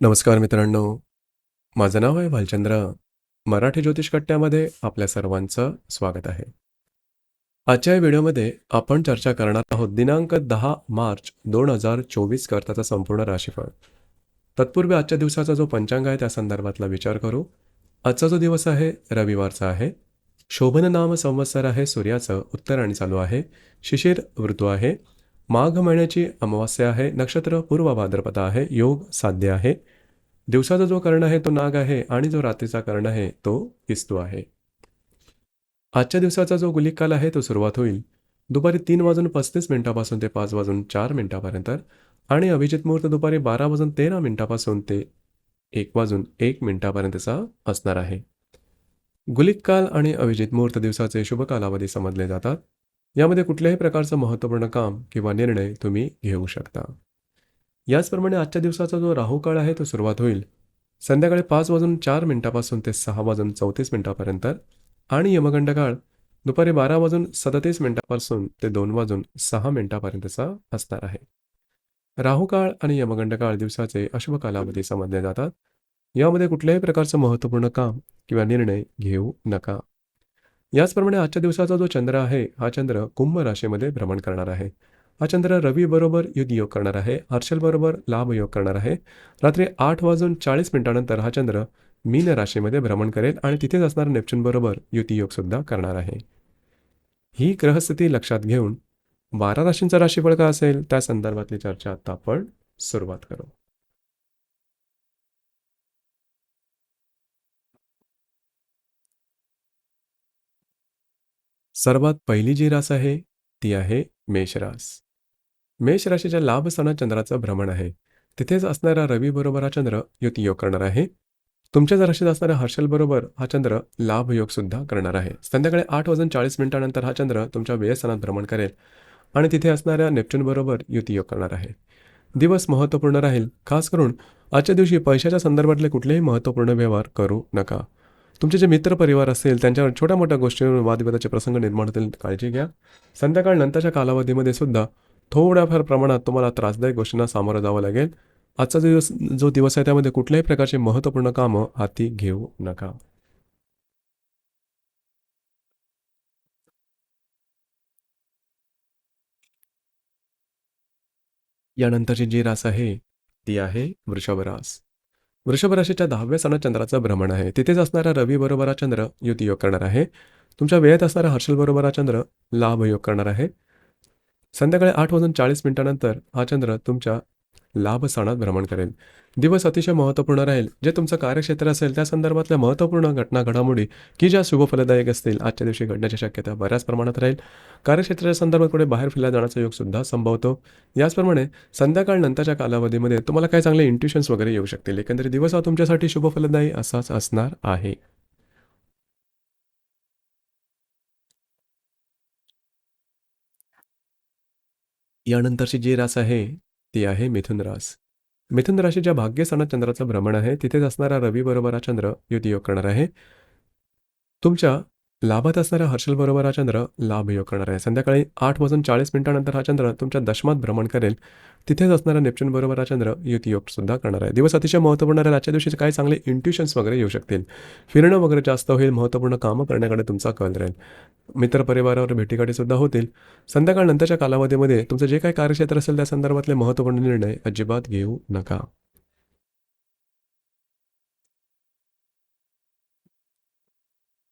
नमस्कार मित्रांनो. माझं नाव आहे भालचंद्र. मराठी ज्योतिष कट्ट्यामध्ये आपल्या सर्वांचं स्वागत आहे. आजच्या या व्हिडिओमध्ये आपण चर्चा करणार आहोत दिनांक दहा मार्च दोन हजार चोवीस करताचा संपूर्ण राशीफळ. तत्पूर्वी आजच्या दिवसाचा जो पंचांग आहे त्या संदर्भातला विचार करू. आजचा जो दिवस आहे रविवारचा आहे. शोभन नाम संवत्सर आहे सूर्याचं उत्तराणी चालू आहे. शिशिर ऋतू आहे. माघ महिन्याची अमावास्या आहे. नक्षत्र पूर्व भाद्रपद आहे. योग साध्य आहे. दिवसाचा जो कर्ण आहे तो नाग आहे आणि जो रात्रीचा कर्ण आहे तो किस्तू आहे. आजच्या दिवसाचा जो गुलिक काल आहे तो सुरुवात होईल. दुपारी तीन वाजून पस्तीस मिनिटापासून ते पाच वाजून चार मिनिटापर्यंत आणि अभिजित मुहूर्त दुपारी बारा वाजून तेरा मिनिटापासून ते एक वाजून एक मिनिटापर्यंतचा असणार आहे. गुलिक काल आणि अभिजित मुहूर्त दिवसाचे शुभ कालावधी समजले जातात. यामध्ये कुठल्याही प्रकारचं महत्त्वपूर्ण काम किंवा निर्णय तुम्ही घेऊ शकता. याचप्रमाणे आजच्या दिवसाचा जो राहूकाळ आहे तो सुरुवात होईल. संध्याकाळी पाच वाजून चार मिनिटापासून ते सहा वाजून चौतीस मिनिटापर्यंत आणि यमगंड काळ दुपारी बारा वाजून सदतीस मिनिटापासून ते दोन वाजून सहा मिनिटापर्यंतचा असणार आहे. राहू काळ आणि यमगंड काळ दिवसाचे अशुभ कालावधी समजले जातात. यामध्ये कुठल्याही प्रकारचं महत्त्वपूर्ण काम किंवा निर्णय घेऊ नका. याचप्रमाणे आजच्या दिवसाचा जो चंद्र आहे हा चंद्र कुंभ राशीमध्ये भ्रमण करणार आहे. हा चंद्र रवी बरोबर युद्ध योग करणार आहे हर्षलबरोबर लाभयोग लाभ योग करणार आहे. रात्री आठ वाजून चाळीस मिनिटानंतर हा चंद्र मीन राशीमध्ये भ्रमण करेल आणि तिथेच असणारा नेपच्यून बरोबर सुद्धा करणार आहे. ही ग्रहस्थिती लक्षात घेऊन बारा राशींचा राशीफळ का असेल त्या संदर्भातली चर्चा आता आपण सुरुवात करू. सर्वात पहिली जी रास आहे ती आहे मेषरास मेष राशीच्या लाभ सणा चंद्राचं भ्रमण आहे. तिथेच असणारा रवी बरोबर हा चंद्र युती योग करणार आहे. तुमच्याच राशीत असणाऱ्या हर्षल बरोबर हा चंद्र लाभ योग सुद्धा करणार आहे. संध्याकाळी आठ वाजून चाळीस मिनिटानंतर हा चंद्र तुमच्या व्यसनात भ्रमण करेल आणि तिथे असणाऱ्या नेपच्यून बरोबर युती योग करणार आहे. दिवस महत्त्वपूर्ण राहील. खास करून आजच्या दिवशी पैशाच्या संदर्भातले कुठलेही महत्त्वपूर्ण व्यवहार करू नका. तुमचे जे मित्रपरिवार असेल त्यांच्यावर छोट्या मोठ्या गोष्टींवर वादविवादाचे प्रसंग निर्माण होतील काळजी घ्या. संध्याकाळ नंतरच्या कालावधीमध्ये सुद्धा थोड्याफार प्रमाणात तुम्हाला त्रासदायक गोष्टींना सामोरं जावं लागेल. आजचा जो दिवस जो दिवस आहे त्यामध्ये कुठल्याही प्रकारची महत्त्वपूर्ण कामं हाती घेऊ नका. यानंतरची जी रास आहे ती आहे वृषभरास वृषभराशीच्या दहाव्या सणात चंद्राचं भ्रमण आहे. तिथेच असणारा रवी बरोबर चंद्र युती योग करणार आहे. तुमच्या वेळेत असणारा हर्षल बरोबर हा चंद्र लाभ योग करणार आहे. संध्याकाळी आठ वाजून चाळीस मिनिटानंतर हा चंद्र तुमच्या लाभ भ्रमण करेल. दिवस अतिशय महत्त्वपूर्ण राहील. जे तुमचं कार्यक्षेत्र असेल त्या संदर्भातल्या महत्त्वपूर्ण घटना घडामोडी की ज्या शुभफलदायक असतील आजच्या दिवशी घडण्याची शक्यता बऱ्याच प्रमाणात राहील. कार्यक्षेत्राच्या संदर्भात कुठे बाहेर फिरला जाण्याचा योगसुद्धा संभवतो. याचप्रमाणे संध्याकाळ नंतरच्या कालावधीमध्ये तुम्हाला काही चांगले इंट्युशन्स वगैरे येऊ शकतील. एकंदरीत दिवस हा तुमच्यासाठी शुभफलदायी असाच असणार आहे. यानंतरची जी रास आहे ती आहे मिथुन रास. मिथुन राशीच्या भाग्यस्थानात चंद्राचं भ्रमण आहे. तिथेच असणारा रवी बरोबर हा चंद्र युतीयोग करणार आहे. तुमच्या लाभात असणाऱ्या हर्षल बरोबर हा चंद्र लाभ योग करणार आहे. संध्याकाळी आठ वाजून चाळीस मिनिटानंतर हा चंद्र तुमच्या दशमात भ्रमण करेल. तिथेच असणारा नेपच्यून बरोबर हा चंद्र युतीयोग सुद्धा करणार आहे. दिवस अतिशय महत्त्वपूर्ण राहील. आजच्या दिवशी काही चांगले इंट्युशन्स वगैरे येऊ शकतील. फिरणं वगैरे जास्त होईल. महत्त्वपूर्ण कामं करण्याकडे तुमचा कल राहील. मित्रपरिवारावर भेटीगाठी सुद्धा होतील. संध्याकाळ नंतरच्या कालावधीमध्ये तुमचं जे काही कार्यक्षेत्र असेल त्या संदर्भातले महत्त्वपूर्ण निर्णय अजिबात घेऊ नका.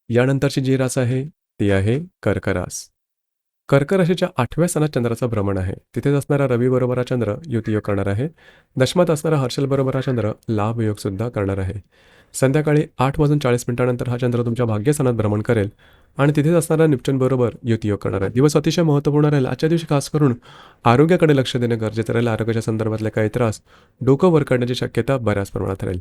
यानंतरची जी रास आहे ती आहे कर्क रास कर्क राशीच्या आठव्या स्थानात चंद्राचं भ्रमण आहे. तिथेच असणारा रवी बरोबर हा चंद्र युतीयोग करणार आहे. दशमात असणारा हर्षल बरोबर हा चंद्र लाभ योग सुद्धा करणार आहे. संध्याकाळी आठ वाजून चाळीस मिनिटानंतर हा चंद्र तुमच्या भाग्यस्थानात भ्रमण करेल. आणि तिथेच असणारा निपटनबरोबर युतीयोग युती योग करणार. आहे दिवस अतिशय महत्त्वपूर्ण राहील. आजच्या दिवशी खास करून आरोग्याकडे लक्ष देणं गरजेचं राहील. आरोग्याच्या संदर्भातले काही त्रास डोकं वर करण्याची शक्यता बऱ्याच प्रमाणात राहील.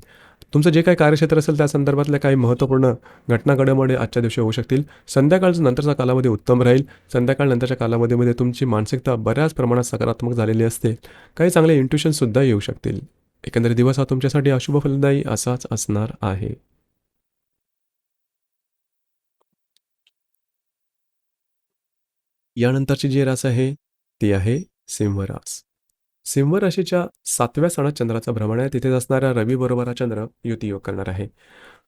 तुमचं जे काही कार्यक्षेत्र असेल त्या संदर्भातल्या काही महत्त्वपूर्ण घटना घडामोडी आजच्या दिवशी होऊ शकतील. संध्याकाळचा नंतरचा कालावधी उत्तम राहील. संध्याकाळ नंतरच्या कालावधीमध्ये तुमची मानसिकता बऱ्याच प्रमाणात सकारात्मक झालेली असते. काही चांगले इंट्युशनसुद्धा येऊ शकतील. एकंदरीत दिवस हा तुमच्यासाठी अशुभ फलदायी असाच असणार आहे. यानंतरची जी रास आहे ती आहे सिंहरास. सिंहराशीच्या सातव्या सणात चंद्राचं भ्रमण आहे. तिथेच असणाऱ्या रवी बरोबर हा चंद्र युती योग करणार आहे.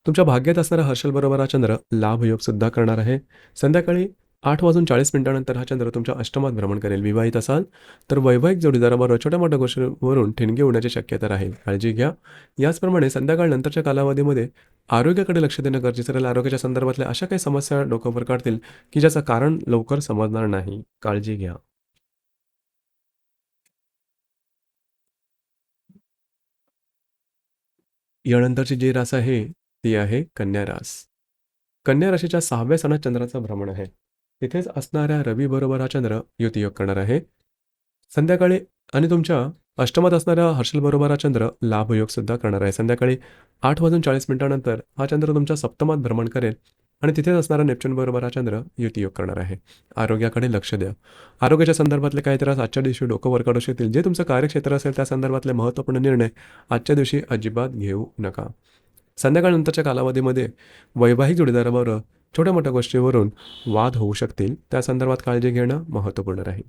तुमच्या भाग्यात असणारा हर्षल बरोबर हा चंद्र लाभ योग सुद्धा करणार आहे. संध्याकाळी आठ वाजून चाळीस मिनिटानंतर हा चंद्र तुमच्या अष्टमात भ्रमण करेल विवाहित असाल. तर वैवाहिक जोडीदाराबरोबर छोट्या मोठ्या गोष्टीवरून ठिणगी होण्याची शक्यता राहील. काळजी घ्या. याचप्रमाणे संध्याकाळ नंतरच्या कालावधीमध्ये आरोग्याकडे लक्ष देणं गरजेचं राहील. आरोग्याच्या संदर्भातल्या अशा काही समस्या डोक्यावर काढतील की ज्याचं कारण लवकर समजणार नाही. काळजी घ्या. यानंतरची जी रास आहे ती आहे कन्या रास. कन्या राशीच्या सहाव्या सणात चंद्राचं भ्रमण आहे. तिथेच असणाऱ्या रवी बरोबर हा चंद्र युतियोग करणार आहे. संध्याकाळी आणि तुमच्या अष्टमात असणाऱ्या हर्षल बरोबर हा चंद्र लाभयोग सुद्धा करणार आहे. संध्याकाळी आठ वाजून चाळीस मिनिटानंतर हा चंद्र तुमच्या सप्तमात भ्रमण करेल आणि तिथेच असणारा नेपच्यून बरोबर हा चंद्र युतियोग करणार आहे. आरोग्याकडे लक्ष द्या. आरोग्याच्या संदर्भातले काही त्रास आजच्या दिवशी डोकं वर्कआउट येतील. शकतील जे तुमचं कार्यक्षेत्र असेल त्या संदर्भातले महत्त्वपूर्ण निर्णय आजच्या दिवशी अजिबात घेऊ नका. संध्याकाळनंतरच्या कालावधीमध्ये वैवाहिक जोडीदाराबरोबर छोट्या मोठ्या गोष्टीवरून वाद होऊ शकतील. त्या संदर्भात काळजी घेणं महत्त्वपूर्ण राहील.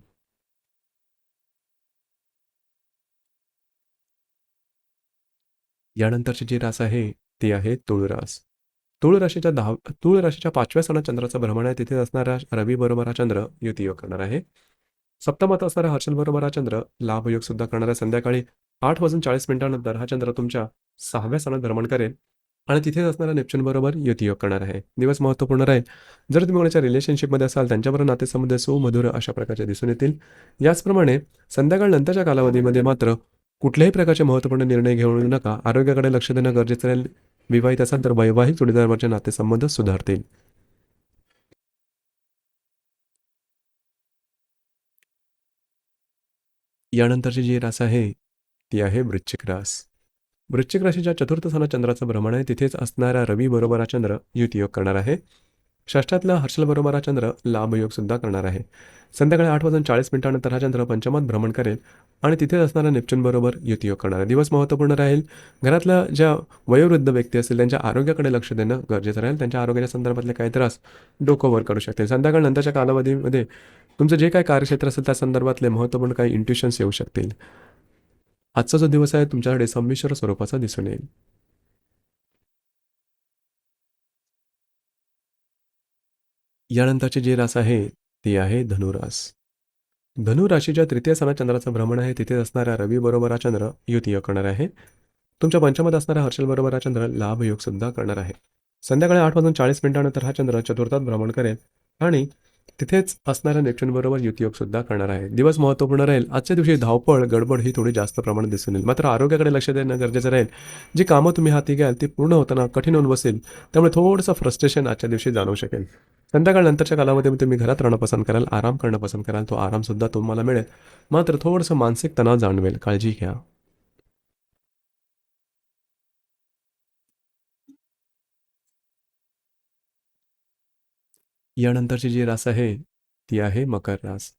यानंतरची जी रास आहे ती आहे तुळरास तुळ राशीच्या दहा तुळ राशीच्या पाचव्या सणात चंद्राचं भ्रमण आहे. तिथे असणारा रवी बरोबर हा चंद्र युतियोग करणार आहे. सप्तमात असणारा हर्षल बरोबर हा चंद्र लाभयोग सुद्धा करणार आहे. संध्याकाळी आठ वाजून चाळीस मिनिटानंतर हा चंद्र तुमच्या सहाव्या सणात भ्रमण करेल. आणि तिथेच असणारा नेपच्यून बरोबर युतियोग करणार आहे. दिवस महत्त्वपूर्ण राहील. जर तुम्ही कोणाच्या रिलेशनशिपमध्ये असाल त्यांच्याबरोबर नातेसंबंध सुमधुर अशा प्रकारचे दिसून येतील. याचप्रमाणे संध्याकाळ नंतरच्या कालावधीमध्ये मात्र कुठल्याही प्रकारचे महत्त्वपूर्ण निर्णय घेऊ नका. आरोग्याकडे लक्ष देणं गरजेचं राहील. विवाहित असाल तर वैवाहिक जोडीदारावरचे नातेसंबंध सुधारतील. यानंतरची जी रास आहे ती आहे वृश्चिक रास. वृश्चिक राशीच्या चतुर्थ स्थानात चंद्राचं भ्रमण आहे. तिथेच असणारा रवी बरोबर हा चंद्र युतियोग करणार आहे. षष्ठातला हर्षल बरोबर हा चंद्र लाभयोग सुद्धा करणार आहे. संध्याकाळी आठ वाजून चाळीस मिनिटानंतर हा चंद्र पंचमात भ्रमण करेल आणि तिथेच असणारा नेपच्यून बरोबर युतियोग करणार आहे. दिवस महत्त्वपूर्ण राहील. घरातल्या ज्या वयोवृद्ध व्यक्ती असतील त्यांच्या आरोग्याकडे लक्ष देणं गरजेचं राहील. त्यांच्या आरोग्याच्या संदर्भातले काही त्रास डोकोवर करू शकतील. संध्याकाळ नंतरच्या कालावधीमध्ये तुमचं जे काही कार्यक्षेत्र असेल त्या संदर्भातले महत्त्वपूर्ण काही इंट्युशन्स येऊ शकतील. आजचा जो दिवस आहे तुमच्याकडे संमिश्र स्वरूपाचा दिसून येईल. यानंतरची जी रास आहे ती आहे धनुरास. धनु राशीच्या तृतीय स्थानात चंद्राचं भ्रमण आहे तिथे असणाऱ्या रवी बरोबर हा चंद्र युती करणार आहे. तुमच्या पंचमात असणारा हर्षल बरोबर हा चंद्र लाभ योग सुद्धा करणार आहे. संध्याकाळी आठ वाजून चाळीस मिनिटानंतर हा चंद्र चतुर्थात भ्रमण करेल आणि तिथेच असणाऱ्या नेपच्यून युतियोग सुद्धा करणार आहे. दिवस महत्त्वपूर्ण राहील. आजच्या दिवशी धावपळ गडबड ही थोडी जास्त प्रमाणात दिसून येईल. मात्र आरोग्याकडे लक्ष देणं गरजेचं राहील. जी कामं तुम्ही हाती घ्याल ती पूर्ण होताना कठीण होऊन बसेल. त्यामुळे थोडंसं फ्रस्ट्रेशन आजच्या दिवशी जाणवू शकेल. संध्याकाळनंतरच्या कालावधीमध्ये तुम्ही घरात राहणं पसंत कराल आराम करणं पसंत कराल. तो आरामसुद्धा तुम्हाला मिळेल. मात्र थोडंसं मानसिक तणाव जाणवेल. काळजी घ्या. यानंतरची जी रास आहे ती आहे मकर रास.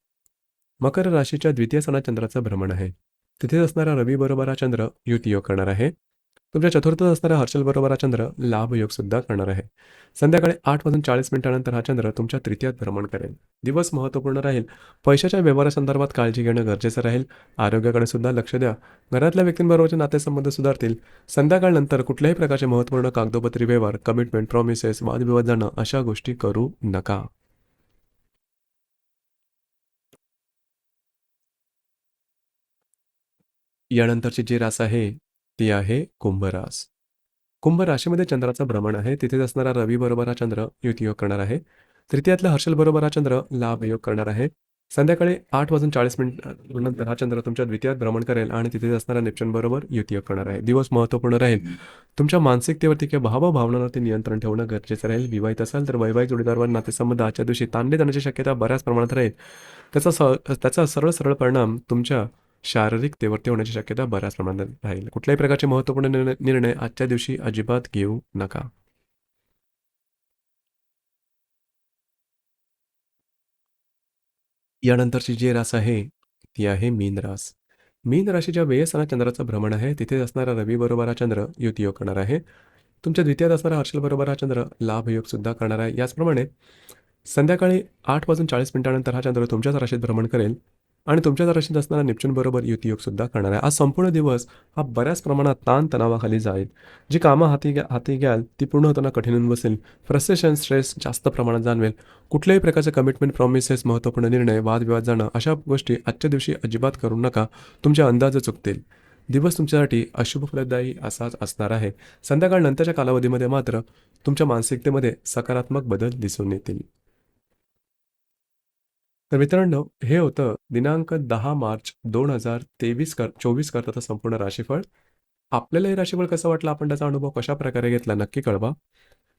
मकर राशीच्या द्वितीय सणाचंद्राचं भ्रमण आहे. तिथेच असणारा रवी बरोबर हा चंद्र युतियोग करणार आहे. तुमच्या चतुर्थ असणाऱ्या हर्षल बरोबर हा चंद्र लाभयोगसुद्धा सुद्धा करणार आहे. संध्याकाळी आठ वाजून चाळीस मिनिटानंतर हा चंद्र तुमच्या तृतीयात भ्रमण करेल. दिवस महत्त्वपूर्ण राहील. पैशाच्या व्यवहारासंदर्भात काळजी घेणं गरजेचं राहील. आरोग्याकडे सुद्धा लक्ष द्या. घरातल्या व्यक्तींबरोबरचे नातेसंबंध सुधारतील. संध्याकाळनंतर कुठल्याही प्रकारचे महत्त्वपूर्ण कागदोपत्री व्यवहार कमिटमेंट प्रॉमिसेस वादविवाद जाणं अशा गोष्टी करू नका. यानंतरची जी रास आहे ती आहे कुंभरास. कुंभ राशीमध्ये चंद्राचं भ्रमण आहे. तिथेच असणारा रवी बरोबर हा चंद्र युतियोग करणार आहे. तृतीयातला हर्षल बरोबर हा चंद्र लाभ योग करणार आहे. संध्याकाळी आठ वाजून चाळीस मिनिट नंतर हा चंद्र तुमच्या द्वितीयात भ्रमण करेल आणि तिथेच असणारा नेपच्यून बरोबर युतियोग करणार आहे. दिवस महत्त्वपूर्ण राहील. तुमच्या मानसिकतेवरती किंवा भाव भावनांवरती नियंत्रण ठेवणं गरजेचं राहील. विवाहित असाल तर वैवाहिक जोडीदारवर नातेसंबंध आजच्या दिवशी ताणले जाण्याची शक्यता बऱ्याच प्रमाणात राहील. त्याचा स त्याचा सरळ सरळ परिणाम तुमच्या शारीरिक शारीरिकतेवरती होण्याची शक्यता बऱ्याच प्रमाणात राहील. कुठल्याही प्रकारचे महत्त्वपूर्ण निर्णय आजच्या दिवशी अजिबात घेऊ नका. यानंतरची जी रास आहे ती आहे मीन रास. मीन राशीच्या वेयस्थानात चंद्राचं भ्रमण आहे. तिथे असणारा रवी बरोबर हा चंद्र युतियोग करणार आहे. तुमच्या द्वितीयात असणारा हर्षल बरोबर हा चंद्र लाभ योग सुद्धा करणार आहे. याचप्रमाणे संध्याकाळी आठ वाजून चाळीस मिनिटानंतर हा चंद्र तुमच्याच राशीत भ्रमण करेल. आणि तुमच्या राशीत असणारा नेपच्यून बरोबर युतियोग सुद्धा करणार आहे. आज संपूर्ण दिवस हा बऱ्याच प्रमाणात ताण तणावाखाली जाईल. जी कामं हाती घ्या हाती घ्याल ती पूर्ण होताना कठीण होऊन बसेल. फ्रस्ट्रेशन स्ट्रेस जास्त प्रमाणात जाणवेल. कुठल्याही प्रकारचे कमिटमेंट प्रॉमिसेस महत्त्वपूर्ण निर्णय वादविवाद जाणं अशा गोष्टी आजच्या दिवशी अजिबात करू नका. तुमचे अंदाज चुकतील. दिवस तुमच्यासाठी अशुभ फलदायी असाच असणार आहे. संध्याकाळ नंतरच्या कालावधीमध्ये मात्र तुमच्या मानसिकतेमध्ये सकारात्मक बदल दिसून येतील. तर मित्रांनो हे होतं दिनांक दहा मार्च दोन हजार तेवीस कर चोवीस करताचं संपूर्ण राशीफळ. आपल्याला हे राशीफळ कसं वाटलं? आपण त्याचा अनुभव कशा प्रकारे घेतला? नक्की कळवा.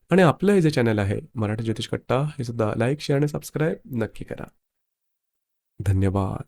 आणि आपलं हे जे चॅनल आहे मराठी ज्योतिष कट्टा हे सुद्धा लाईक शेअर आणि सबस्क्राईब नक्की करा. धन्यवाद.